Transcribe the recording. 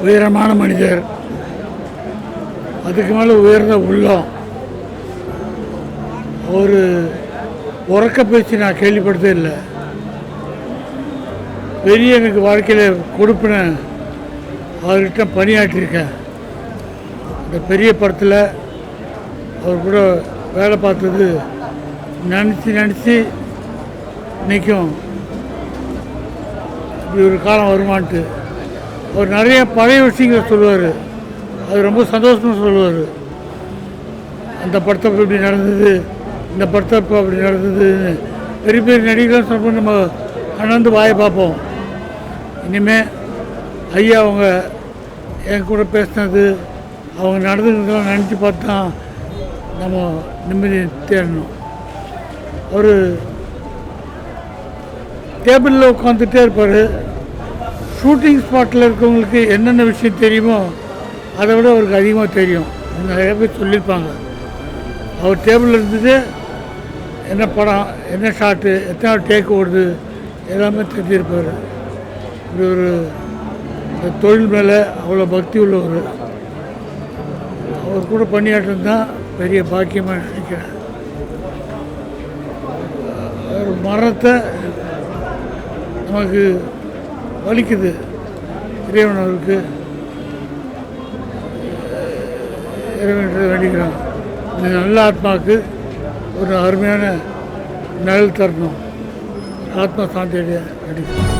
உயரமான மனிதர். அதுக்கு மேலே உயர்ந்த உள்ளம். ஒரு உறக்க பேச்சு நான் கேள்விப்பட்டதே இல்லை. பெரிய எனக்கு வாழ்க்கையில் கொடுப்பின அவர்கிட்ட பணியாற்றியிருக்கேன். இந்த பெரிய படத்தில் அவர் கூட வேலை பார்த்தது நினச்சி நினச்சி நிற்கும். இப்படி ஒரு காலம் வருமான்ட்டு. அவர் நிறைய பழைய விஷயங்களை சொல்லுவார். அது ரொம்ப சந்தோஷமாக சொல்லுவார். அந்த படத்தை இப்படி நடந்தது இந்த படத்தை இப்போ அப்படி நடந்ததுன்னு பெரிய பெரிய நடிகர்கள் சொல்ல நம்ம அண்ணந்து வாயை பார்ப்போம். இனிமேல் ஐயா அவங்க என் கூட பேசினது அவங்க நடந்துக்கிறதெல்லாம் நினச்சி பார்த்தா நம்ம நிம்மதி தேடணும். அவர் டேபிளில் உட்காந்துட்டே இருப்பார். ஷூட்டிங் ஸ்பாட்டில் இருக்கவங்களுக்கு என்னென்ன விஷயம் தெரியுமோ அதை விட அவருக்கு அதிகமாக தெரியும். நிறைய பேர் சொல்லியிருப்பாங்க. அவர் டேபிளில் இருந்துட்டு என்ன படம் என்ன ஷாட்டு எத்தனை டேக் ஓடுது எல்லாமே தெரிஞ்சிருப்பார். இப்படி ஒரு தொழில் மேலே அவ்வளோ பக்தி உள்ளவர். அவர் கூட பணியாற்றம் தான் பெரிய பாக்கியமாக நினைக்கிறேன். ஒரு மரத்தை நமக்கு வலிக்குது. இறைவன் அவருக்கு இறைவன் வேண்டிக்கிறோம். இந்த நல்ல ஆத்மாவுக்கு ஒரு அருமையான நிழல் தரணும் ஆத்மா சாந்தி அடைய வேண்டிக்கிறோம்.